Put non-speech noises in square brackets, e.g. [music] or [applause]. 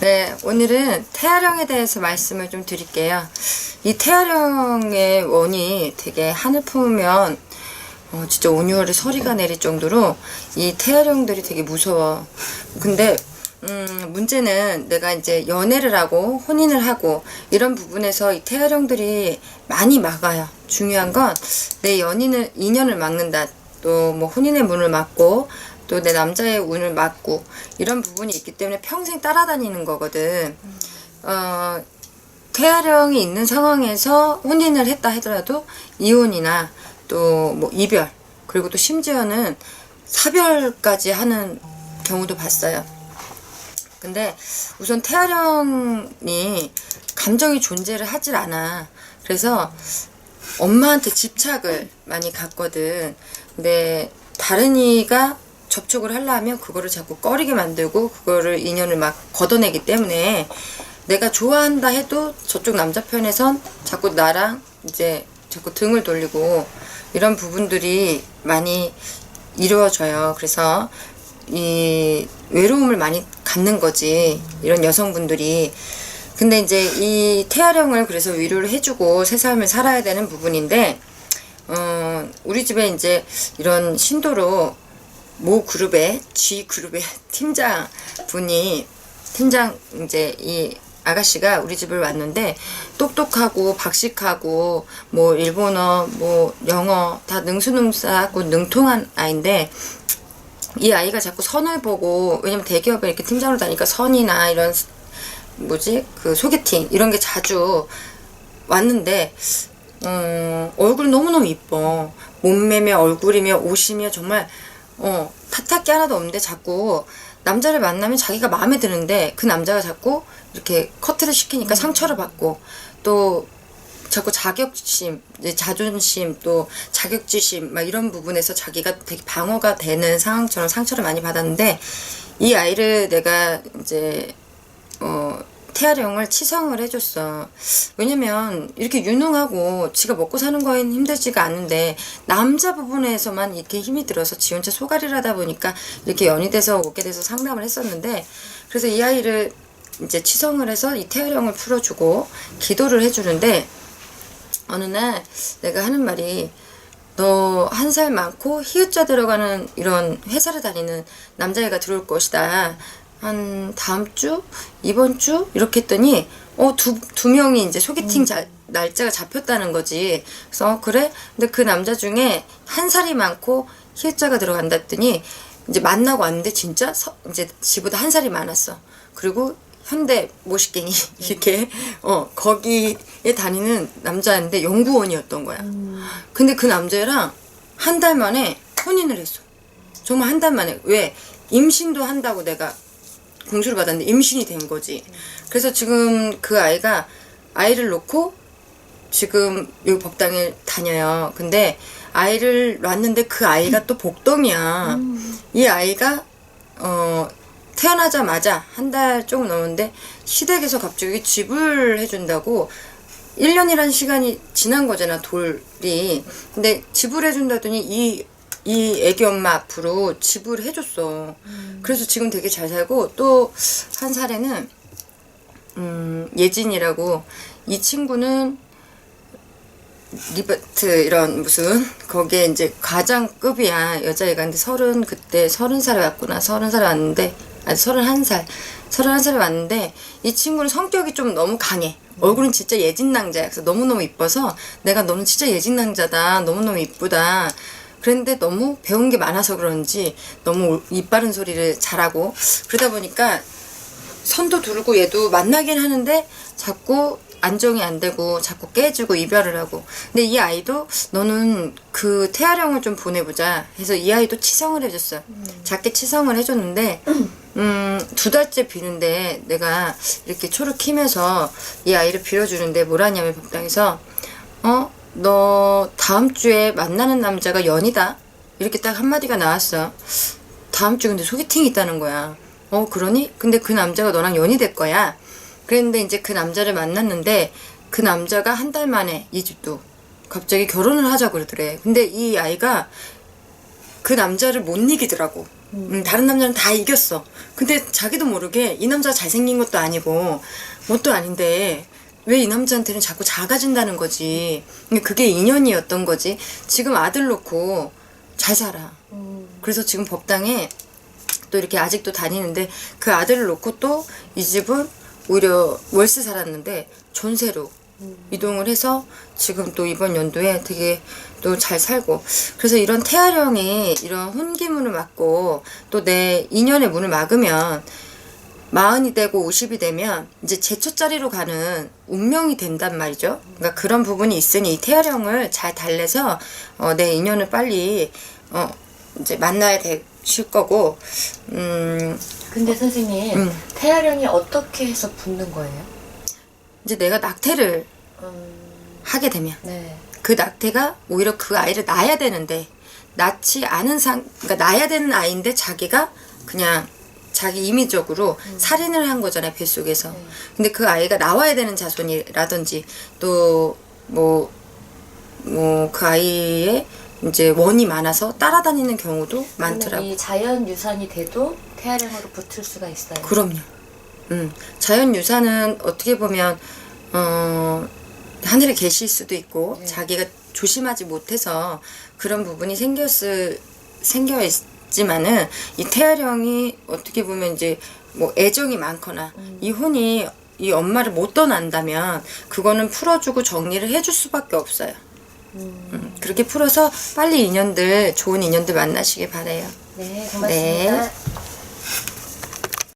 네, 오늘은 태아령에 대해서 말씀을 좀 드릴게요. 이 태아령의 원이 되게 하늘 품으면 어, 진짜 온유월에 서리가 내릴 정도로 이 태아령들이 되게 무서워. 근데 음, 문제는 내가 이제 연애를 하고 혼인을 하고 이런 부분에서 이 태아령들이 많이 막아요. 중요한 건 내 연인을 인연을 막는다. 또 뭐 혼인의 문을 막고 또 내 남자의 운을 막고 이런 부분이 있기 때문에 평생 따라다니는 거거든. 어, 태아령이 있는 상황에서 혼인을 했다 하더라도 이혼이나 또 뭐 이별 그리고 또 심지어는 사별까지 하는 경우도 봤어요. 근데 우선 태아령이 감정이 존재를 하질 않아. 그래서 엄마한테 집착을 많이 갖거든. 근데 다른 이가 접촉을 하려면 그거를 자꾸 꺼리게 만들고 그거를 인연을 막 걷어내기 때문에 내가 좋아한다 해도 저쪽 남자 편에선 자꾸 나랑 이제 자꾸 등을 돌리고 이런 부분들이 많이 이루어져요. 그래서 이 외로움을 많이 갖는 거지. 이런 여성분들이. 근데 이제 이 태아령을 그래서 위로를 해주고 새 삶을 살아야 되는 부분인데, 어, 우리 집에 이제 이런 신도로 모 그룹의 G 그룹의 [laughs] 팀장 분이 팀장 이제 이 아가씨가 우리 집을 왔는데 똑똑하고 박식하고 뭐 일본어 뭐 영어 다 능수능사하고 능통한 아이인데 이 아이가 자꾸 선을 보고 왜냐면 대기업에 이렇게 팀장으로 다니까 선이나 이런 스- 뭐지? 그 소개팅 이런 게 자주 왔는데 어, 얼굴 너무너무 이뻐. 몸매며 얼굴이며 옷이며 정말 어 탓할 게 하나도 없는데 자꾸 남자를 만나면 자기가 마음에 드는데 그 남자가 자꾸 이렇게 커트를 시키니까 상처를 받고 또 자꾸 자격심, 자존심, 또 자격지심, 막 이런 부분에서 자기가 되게 방어가 되는 상황처럼 상처를 많이 받았는데, 이 아이를 내가 이제, 어, 태아령을 치성을 해줬어. 왜냐면, 이렇게 유능하고, 지가 먹고 사는 거엔 힘들지가 않은데, 남자 부분에서만 이렇게 힘이 들어서 지 혼자 소가리를 하다 보니까, 이렇게 연이 돼서 오게 돼서 상담을 했었는데, 그래서 이 아이를 이제 치성을 해서 이 태아령을 풀어주고, 기도를 해주는데, 어느 날 내가 하는 말이 너 한 살 많고 히읗자 들어가는 이런 회사를 다니는 남자애가 들어올 것이다. 한 다음 주, 이번 주 이렇게 했더니 어 두 두 명이 이제 소개팅 자, 날짜가 잡혔다는 거지. 그래서 어, 그래? 근데 그 남자 중에 한 살이 많고 히읗자가 들어간다 했더니 이제 만나고 왔는데 진짜 서, 이제 지보다 한 살이 많았어. 그리고 현대 모식갱이 [laughs] 이렇게 어 거기에 다니는 남자인데 연구원이었던 거야. 근데 그 남자랑 한 달 만에 혼인을 했어. 정말 한 달 만에 왜 임신도 한다고 내가 공수를 받았는데 임신이 된 거지. 그래서 지금 그 아이가 아이를 놓고 지금 여기 법당에 다녀요. 근데 아이를 놨는데 그 아이가 또 복동이야. 이 아이가 어 태어나자마자 한 달 조금 넘었는데 시댁에서 갑자기 집을 해준다고 1년이라는 시간이 지난 거잖아 돌이 근데 집을 해준다더니 이, 이 애기 엄마 앞으로 집을 해줬어. 그래서 지금 되게 잘 살고 또한 살에는 음, 예진이라고 이 친구는 리버트 이런 무슨 거기에 이제 과장급이야. 여자애가 근데 서른 그때 서른 살에 왔구나. 서른 살에 왔는데 아니 서른 한살 서른 한 살에 왔는데 이 친구는 성격이 좀 너무 강해. 얼굴은 진짜 예진낭자야. 그래서 너무너무 이뻐서 내가 너는 진짜 예진낭자다. 너무너무 이쁘다 그런데 너무 배운 게 많아서 그런지 너무 입 바른 소리를 잘하고 그러다 보니까 선도 두르고 얘도 만나긴 하는데 자꾸 안정이 안 되고 자꾸 깨지고 이별을 하고. 근데 이 아이도 너는 그 태아령을 좀 보내보자 해서 이 아이도 치성을 해줬어 작게 치성을 해줬는데 음 두 달째 비는데 내가 이렇게 초를 키면서 이 아이를 빌어주는데 뭐라냐면 법당에서 어 너 다음 주에 만나는 남자가 연이다 이렇게 딱 한마디가 나왔어 다음 주 근데 소개팅이 있다는 거야. 어, 그러니? 근데 그 남자가 너랑 연이 될 거야. 그랬는데 이제 그 남자를 만났는데 그 남자가 한 달 만에 이 집도 갑자기 결혼을 하자고 그러더래. 근데 이 아이가 그 남자를 못 이기더라고. 음, 다른 남자는 다 이겼어. 근데 자기도 모르게 이 남자가 잘생긴 것도 아니고 뭣도 아닌데 왜 이 남자한테는 자꾸 작아진다는 거지. 그게 인연이었던 거지. 지금 아들 놓고 잘 살아. 그래서 지금 법당에 또 이렇게 아직도 다니는데 그 아들을 놓고 또 이 집은 오히려 월세 살았는데 전세로 이동을 해서 지금 또 이번 연도에 되게 또 잘 살고 그래서 이런 태아령이 이런 혼기문을 막고 또 내 인연의 문을 막으면 마흔이 되고 오십이 되면 이제 제초자리로 가는 운명이 된단 말이죠. 그러니까 그런 부분이 있으니 이 태아령을 잘 달래서 어, 내 인연을 빨리 어, 이제 만나야 되실 거고 음, 근데 선생님 음. 태아령이 어떻게 해서 붙는 거예요? 이제 내가 낙태를 음, 하게 되면 네. 그 낙태가 오히려 그 아이를 낳아야 되는데 낳지 않은 상 그러니까 낳아야 되는 아이인데 자기가 그냥 자기 임의적으로 살인을 한 거잖아요 뱃속에서 네. 근데 그 아이가 나와야 되는 자손이라든지 또 뭐 뭐 그 아이의 이제 원이 많아서 따라다니는 경우도 많더라고. 이 자연 유산이 돼도 태아령으로 붙을 수가 있어요. 그럼요. 음, 자연 유산은 어떻게 보면 어 하늘에 계실 수도 있고 네. 자기가 조심하지 못해서 그런 부분이 생겼을 생겨 있 지만은 이 태아령이 어떻게 보면 이제 뭐 애정이 많거나 음. 이 혼이 이 엄마를 못 떠난다면 그거는 풀어주고 정리를 해줄 수밖에 없어요. 음, 그렇게 풀어서 빨리 인연들 좋은 인연들 만나시길 바래요. 네, 고맙습니다. 네.